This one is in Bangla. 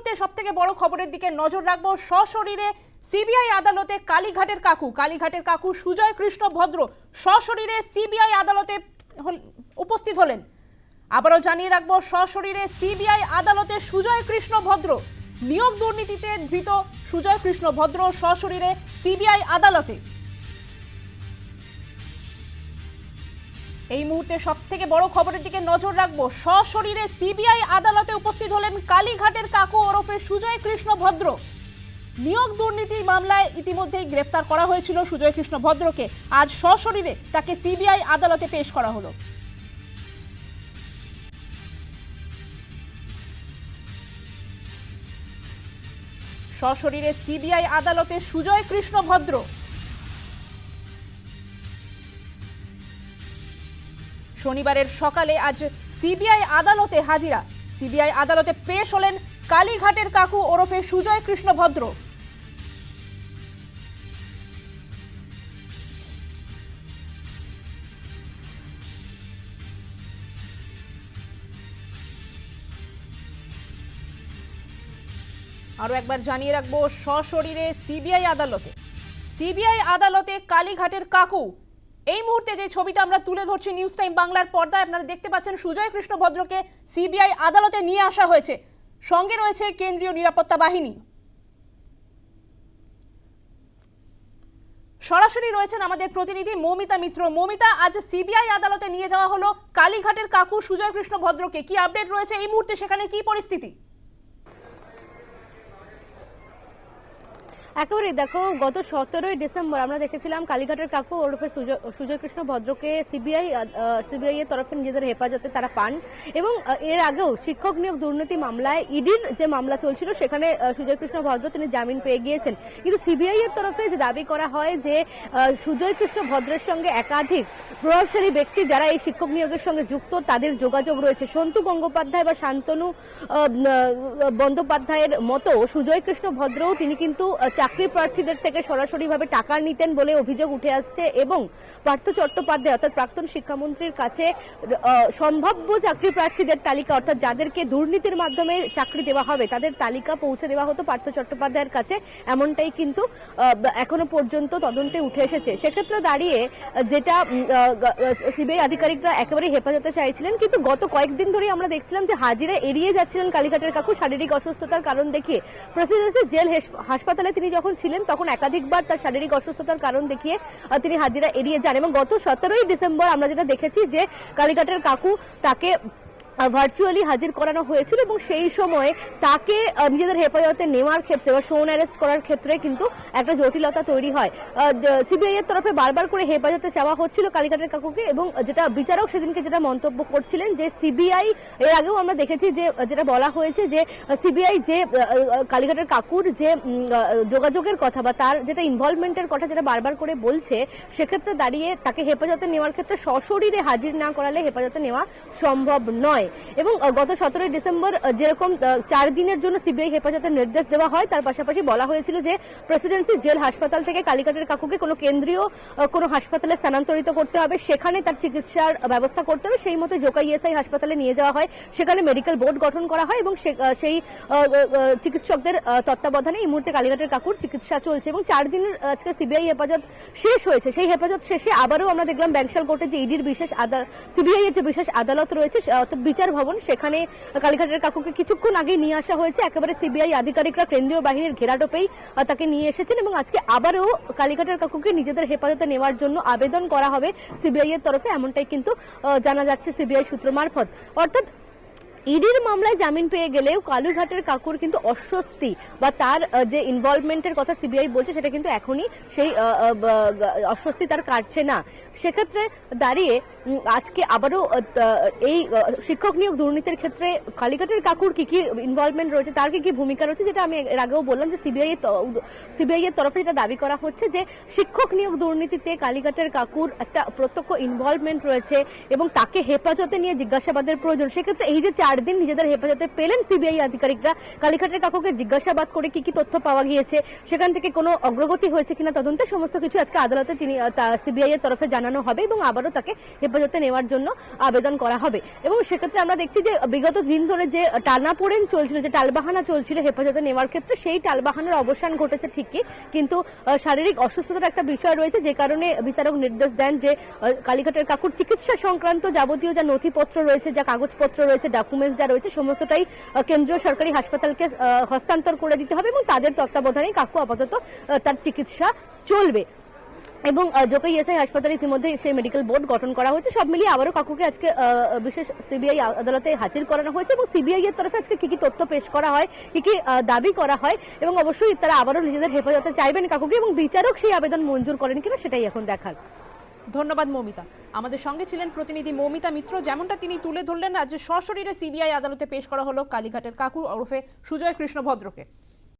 মুহূর্তে সব থেকে বড় খবরের দিকে নজর রাখব সশরীরে সিবিআই আদালতে কালীঘাটের কাকু। কালীঘাটের কাকু সুজয় কৃষ্ণ ভদ্র সশরীরে সিবিআই আদালতে উপস্থিত হলেন। আবারও জানিয়ে রাখব সশরীরে সিবিআই আদালতে সুজয় কৃষ্ণ ভদ্র নিয়োগ দুর্নীতিতে ধৃত সুজয় কৃষ্ণ ভদ্র সশরীরে সিবিআই আদালতে। এই মুহূর্তে সব থেকে বড় খবরের দিকে নজর রাখব। সশরীরে সিবিআই আদালতে উপস্থিত হলেন কালীঘাটের কাকু ওরফে সুজয় কৃষ্ণ ভদ্র। নিয়োগ দুর্নীতি মামলায় ইতিমধ্যেই গ্রেফতার করা হয়েছিল সুজয় কৃষ্ণ ভদ্রকে। আজ সশরীরে তাকে সিবিআই আদালতে পেশ করা হলো। সশরীরে সিবিআই আদালতে সুজয় কৃষ্ণ ভদ্র। শনিবারের সকালে আজ সিবিআই আদালতে হাজিরা। সিবিআই আদালতে পেশ হলেন কালীঘাটের কাকু ওরফে সুজয় কৃষ্ণ ভদ্র। আরও একবার জানিয়ে রাখব, সশরীরে সিবিআই আদালতে। সিবিআই আদালতে কালীঘাটের কাকু এই মুহূর্তে যে ছবিটা আমরা তুলে ধরছি নিউজ টাইম বাংলার পর্দায়, আপনারা দেখতে পাচ্ছেন সুজয় কৃষ্ণ ভদ্রকে সিবিআই আদালতে নিয়ে আসা হয়েছে। সঙ্গে রয়েছে কেন্দ্রীয় নিরাপত্তা বাহিনী। সরাসরি রয়েছেন আমাদের প্রতিনিধি মৌমিতা মিত্র। মৌমিতা, আজ সিবিআই আদালতে নিয়ে যাওয়া হলো। কালীঘাটের কাকু সুজয় কৃষ্ণ ভদ্রকে। কি আপডেট রয়েছে এই মুহূর্তে? সেখানে কি পরিস্থিতি? একেবারেই দেখো, গত সতেরোই ডিসেম্বর আমরা দেখেছিলাম কালীঘাটের কাকু ওরফে সুজয়- কৃষ্ণ ভদ্রকে সিবিআই সিবিআই এর তরফে নিজেদের হেফাজতে তারা পান এবং এর আগেও শিক্ষক নিয়োগ দুর্নীতি মামলায় ইডির যে মামলা চলছিল সেখানে সুজয় কৃষ্ণ ভদ্র তিনি জামিন পেয়ে গিয়েছেন। কিন্তু সিবিআই এর তরফে যে দাবি করা হয় যে সুজয় কৃষ্ণ ভদ্রের সঙ্গে একাধিক প্রভাবশালী ব্যক্তি যারা এই শিক্ষক নিয়োগের সঙ্গে যুক্ত, তাদের যোগাযোগ রয়েছে। সন্তু গঙ্গোপাধ্যায় বা শান্তনু বন্দ্যোপাধ্যায়ের মতো সুজয় কৃষ্ণ ভদ্রও তিনি কিন্তু চাকরি প্রার্থীদের থেকে সরাসরিভাবে টাকা নিতেন বলে অভিযোগ উঠে আসছে এবং পার্থ চট্টোপাধ্যায়, অর্থাৎ প্রাক্তন শিক্ষামন্ত্রীর কাছে সম্ভাব্য চাকরি প্রার্থীদের তালিকা, অর্থাৎ যাদেরকে দুর্নীতির মাধ্যমে চাকরি দেওয়া হবে, তাদের তালিকা পৌঁছে দেওয়া হতো পার্থ চট্টোপাধ্যায়ের কাছে। এমনটাই কিন্তু এখনও পর্যন্ত তদন্তে উঠে এসেছে। সেক্ষেত্রে দাঁড়িয়ে যেটা সিবিআই আধিকারিকরা একেবারে হেফাজতে চাইছিলেন, কিন্তু গত কয়েকদিন ধরেই আমরা দেখছিলাম যে হাজিরা এড়িয়ে যাচ্ছিলেন কালীঘাটের কাকু, শারীরিক অসুস্থতার কারণ দেখিয়ে। প্রেসিডেন্সি জেল হাসপাতালে তিনি যখন ছিলেন, তখন একাধিকবার তার শারীরিক অসুস্থতার কারণ দেখিয়ে তিনি হাজিরা এড়িয়ে যান। এবং গত সতেরোই ডিসেম্বর আমরা যেটা দেখেছি যে কালীঘাটের কাকু তাকে ভার্চুয়ালি হাজির করানো হয়েছিল এবং সেই সময় তাকে নিজেদের হেফাজতে নেওয়ার ক্ষেত্রে বা সোন অ্যারেস্ট করার ক্ষেত্রে কিন্তু একটা জটিলতা তৈরি হয়। সিবিআই এর তরফে বারবার করে হেফাজতে চাওয়া হচ্ছিল কালীঘাটের কাকুকে এবং যেটা বিচারক সেদিনকে যেটা মন্তব্য করছিলেন যে সিবিআই এর আগেও আমরা দেখেছি যে, যেটা বলা হয়েছে যে সিবিআই যে কালীঘাটের কাকুর যে যোগাযোগের কথা বা তার যেটা ইনভলভমেন্টের কথা যেটা বারবার করে বলছে, সেক্ষেত্রে দাঁড়িয়ে তাকে হেফাজতে নেওয়ার ক্ষেত্রে সশরীরে হাজির না করালে হেফাজতে নেওয়া সম্ভব নয়। এবং গত সতেরোই ডিসেম্বর যেরকম চার দিনের জন্য সিবিআই হেফাজতের নির্দেশ দেওয়া হয়, তার পাশাপাশি বলা হয়েছিল যে প্রেসিডেন্সি জেল হাসপাতাল থেকে কালীঘাটের কাকুকে কোনো কেন্দ্রীয় কোনো হাসপাতালে স্থানান্তরিত করতে হবে। সেখানে তার চিকিৎসার ব্যবস্থা করতে হবে। সেই মতো জোকা ইএসআই হাসপাতালে নিয়ে যাওয়া হয়। সেখানে মেডিকেল বোর্ড গঠন করা হয় এবং সেই চিকিৎসকদের তত্ত্বাবধানে এই মুহূর্তে কালীঘাটের কাকুর চিকিৎসা চলছে এবং চার দিনের, আজকে সিবিআই হেফাজত শেষ হয়েছে। সেই হেফাজত শেষে আবারও আমরা দেখলাম ব্যাংশাল কোর্টে যে ইডির বিশেষ আদালত সিবিআই এর যে বিশেষ আদালত রয়েছে বিচার ভবন। সেখানে কালীঘাটের কাকুকে কিছুক্ষণ আগে নিয়ে আসা হয়েছে। একেবারে সিবিআই আধিকারিকরা কেন্দ্রীয় বাহিনীর ঘেরাটোপেই টোপেই তাকে নিয়ে এসেছেন এবং আজকে আবারও কালীঘাটের কাকুকে নিজেদের হেফাজতে নেওয়ার জন্য আবেদন করা হবে সিবিআই এর তরফে। এমনটাই কিন্তু জানা যাচ্ছে সিবিআই সূত্র মারফত। অর্থাৎ ইডির মামলায় জামিন পেয়ে গেলেও কালুঘাটের কাকুর কিন্তু অস্বস্তি বা তার যে ইনভলভমেন্টের কথা সিবিআই বলছে, সেটা কিন্তু এখনই সেই অস্বস্তি তার কাটছে না। সেক্ষেত্রে দাঁড়িয়ে আজকে আবারও এই শিক্ষক নিয়োগ দুর্নীতির ক্ষেত্রে কালীঘাটের কাকুর কি কি ইনভলভমেন্ট রয়েছে, তার কি কি ভূমিকা রয়েছে, যেটা আমি এর আগেও বললাম যে সিবিআই সিবিআই এর তরফে যেটা দাবি করা হচ্ছে যে শিক্ষক নিয়োগ দুর্নীতিতে কালীঘাটের কাকুর একটা প্রত্যক্ষ ইনভলভমেন্ট রয়েছে এবং তাকে হেফাজতে নিয়ে জিজ্ঞাসাবাদের প্রয়োজন। সেক্ষেত্রে এই যে চার দিন নিজেদের হেফাজতে পেলেন সিবিআই আধিকারিকরা। কালীঘাটের কাকুকে জিজ্ঞাসাবাদ করে কি কি তথ্য পাওয়া গিয়েছে, সেখান থেকে কোনো অগ্রগতি হয়েছে কিনা তদন্তে সমস্ত কিছু আজকে আদালতে তিনি সিবিআই এর তরফে জানানো হবে এবং আবারও তাকে হেফাজতে নেওয়ার জন্য আবেদন করা হবে। এবং সেক্ষেত্রে আমরা দেখছি যে বিগত দিন ধরে যে টানাপোড়েন চলছিল, যে টালবাহানা চলছিল হেফাজতে নেওয়ার ক্ষেত্রে, সেই টালবাহানার অবসান ঘটেছে ঠিকই, কিন্তু শারীরিক অসুস্থতার একটা বিষয় রয়েছে যে কারণে বিচারক নির্দেশ দেন যে কালীঘাটের কাকুর চিকিৎসা সংক্রান্ত যাবতীয় যা নথিপত্র রয়েছে, যা কাগজপত্র রয়েছে ডকুমেন্টস যা রয়েছে সমস্তটাই কেন্দ্রীয় সরকারি হাসপাতালকে হস্তান্তর করে দিতে হবে এবং তাদের তত্ত্বাবধানেই কাকু আপাতত তার চিকিৎসা চলবে। এবং জোকাই এসআই হাসপাতালে ইতিমধ্যে সেই মেডিকেল বোর্ড গঠন করা হয়েছে, সব মিলিয়ে আবারও কাকুকে আজকে বিশেষ সিবিআই আদালতে হাজির করানো হয়েছে এবং সিবিআই এর তরফে আজকে কি কি তথ্য পেশ করা হয়, কি কি দাবি করা হয় এবং অবশ্যই তারা আবারও নিজেদের হেফাজতে চাইবেন কাকুকে এবং বিচারক সেই আবেদন মঞ্জুর করেন কিনা সেটাই এখন দেখার। ধন্যবাদ, মৌমিতা। আমাদের সঙ্গে ছিলেন প্রতিনিধি মৌমিতা মিত্র। যেমনটা তিনি তুলে ধরলেন, আজ সশরীরে সিবিআই আদালতে পেশ করা হলো কালীঘাটের কাকু ওরফে সুজয় কৃষ্ণ ভদ্রকে